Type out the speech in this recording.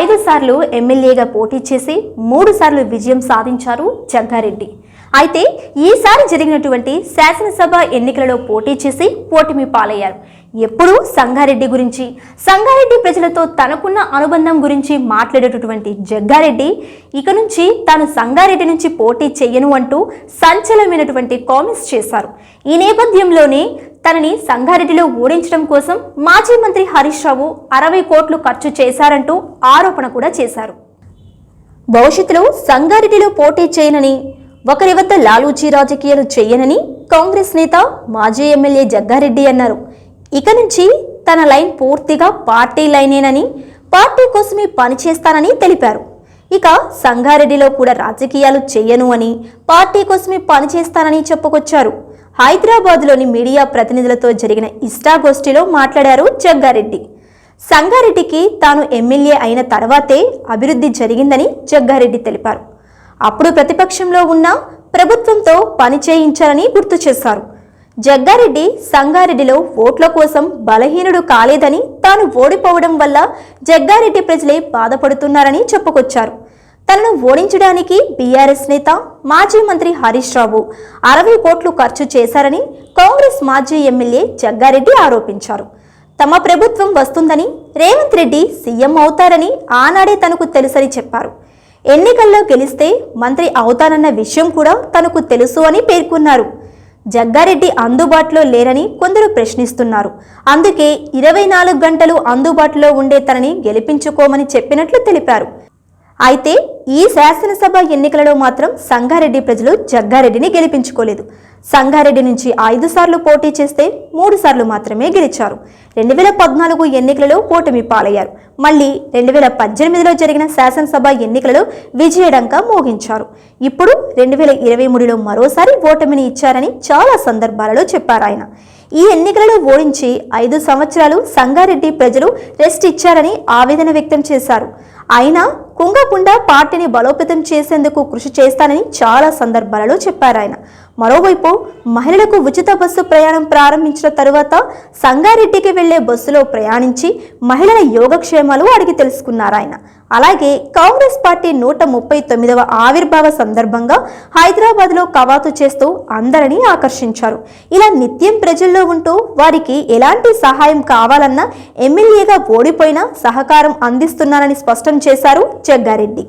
ఐదు సార్లు ఎమ్మెల్యేగా పోటీ చేసి మూడు సార్లు విజయం సాధించారు జగ్గారెడ్డి. అయితే ఈసారి జరిగినటువంటి శాసనసభ ఎన్నికలలో పోటీ చేసి పోటీమి పాలయ్యారు. ఎప్పుడూ సంగారెడ్డి గురించి సంగారెడ్డి ప్రజలతో తనకున్న అనుబంధం గురించి మాట్లాడేటటువంటి జగ్గారెడ్డి ఇక నుంచి తాను సంగారెడ్డి నుంచి పోటీ చేయను అంటూ సంచలనమైనటువంటి కామెంట్స్ చేశారు. ఈ నేపథ్యంలోనే తనని సంగారెడ్డిలో ఓడించడం కోసం మాజీ మంత్రి హరీష్ రావు అరవై కోట్లు ఖర్చు చేశారంటూ ఆరోపణ కూడా చేశారు. భవిష్యత్తులో సంగారెడ్డిలో పోటీ చేయనని ఒకరి వద్ద లాలూచీ రాజకీయాలు చేయనని కాంగ్రెస్ నేత మాజీ ఎమ్మెల్యే జగ్గారెడ్డి అన్నారు. ఇక నుంచి తన లైన్ పూర్తిగా పార్టీ లైనేనని పార్టీ కోసమే పనిచేస్తానని తెలిపారు. ఇక సంగారెడ్డిలో కూడా రాజకీయాలు చేయను అని పార్టీ కోసమే పనిచేస్తానని చెప్పుకొచ్చారు. హైదరాబాద్లోని మీడియా ప్రతినిధులతో జరిగిన ఇష్టాగోష్ఠిలో మాట్లాడారు జగ్గారెడ్డి. సంగారెడ్డికి తాను ఎమ్మెల్యే అయిన తర్వాతే అభివృద్ధి జరిగిందని జగ్గారెడ్డి తెలిపారు. అప్పుడు ప్రతిపక్షంలో ఉన్న ప్రభుత్వంతో పని చేయించారని గుర్తు చేశారు. జగ్గారెడ్డి సంగారెడ్డిలో ఓట్ల కోసం బలహీనుడు కాలేదని తాను ఓడిపోవడం వల్ల జగ్గారెడ్డి ప్రజలే బాధపడుతున్నారని చెప్పుకొచ్చారు. తనను ఓడించడానికి బీఆర్ఎస్ నేత మాజీ మంత్రి హరీష్ రావు అరవై కోట్లు ఖర్చు చేశారని కాంగ్రెస్ మాజీ ఎమ్మెల్యే జగ్గారెడ్డి ఆరోపించారు. తమ ప్రభుత్వం వస్తుందని రేవంత్ రెడ్డి సీఎం అవుతారని ఆనాడే తనకు తెలుసని చెప్పారు. ఎన్నికల్లో గెలిస్తే మంత్రి అవుతానన్న విషయం కూడా తనకు తెలుసు అని పేర్కొన్నారు. జగ్గారెడ్డి అందుబాటులో లేరని కొందరు ప్రశ్నిస్తున్నారు. అందుకే ఇరవై నాలుగు గంటలు అందుబాటులో ఉండే తనని గెలిపించుకోమని చెప్పినట్లు తెలిపారు. అయితే ఈ శాసనసభ ఎన్నికలలో మాత్రం సంగారెడ్డి ప్రజలు జగ్గారెడ్డిని గెలిపించుకోలేదు. సంగారెడ్డి నుంచి ఐదు సార్లు పోటీ చేస్తే మూడు సార్లు మాత్రమే గెలిచారు. రెండు వేల పద్నాలుగు ఎన్నికలలో ఓటమి పాలయ్యారు. మళ్ళీ రెండు వేల పద్దెనిమిదిలో జరిగిన శాసనసభ ఎన్నికలలో విజయడంక మోగించారు. ఇప్పుడు రెండు వేల ఇరవై మూడులో మరోసారి ఓటమిని ఇచ్చారని చాలా సందర్భాలలో చెప్పారు ఆయన. ఈ ఎన్నికలలో ఓడించి ఐదు సంవత్సరాలు సంగారెడ్డి ప్రజలు రెస్ట్ ఇచ్చారని ఆవేదన వ్యక్తం చేశారు. అయినా కుంగకుండా పార్టీని బలోపేతం చేసేందుకు కృషి చేస్తానని చాలా సందర్భాలలో చెప్పారు ఆయన. మరోవైపు మహిళలకు ఉచిత బస్సు ప్రయాణం ప్రారంభించిన తరువాత సంగారెడ్డికి వెళ్ళే బస్సులో ప్రయాణించి మహిళల యోగక్షేమాలు అడిగి తెలుసుకున్నారు ఆయన. అలాగే కాంగ్రెస్ పార్టీ నూట ముప్పై తొమ్మిదవ ఆవిర్భావ సందర్భంగా హైదరాబాద్లో కవాతు చేస్తూ అందరినీ ఆకర్షించారు. ఇలా నిత్యం ప్రజల్లో ఉంటూ వారికి ఎలాంటి సహాయం కావాలన్నా ఎమ్మెల్యేగా ఓడిపోయినా సహకారం అందిస్తున్నారని స్పష్టం చేశారు జగ్గారెడ్డి.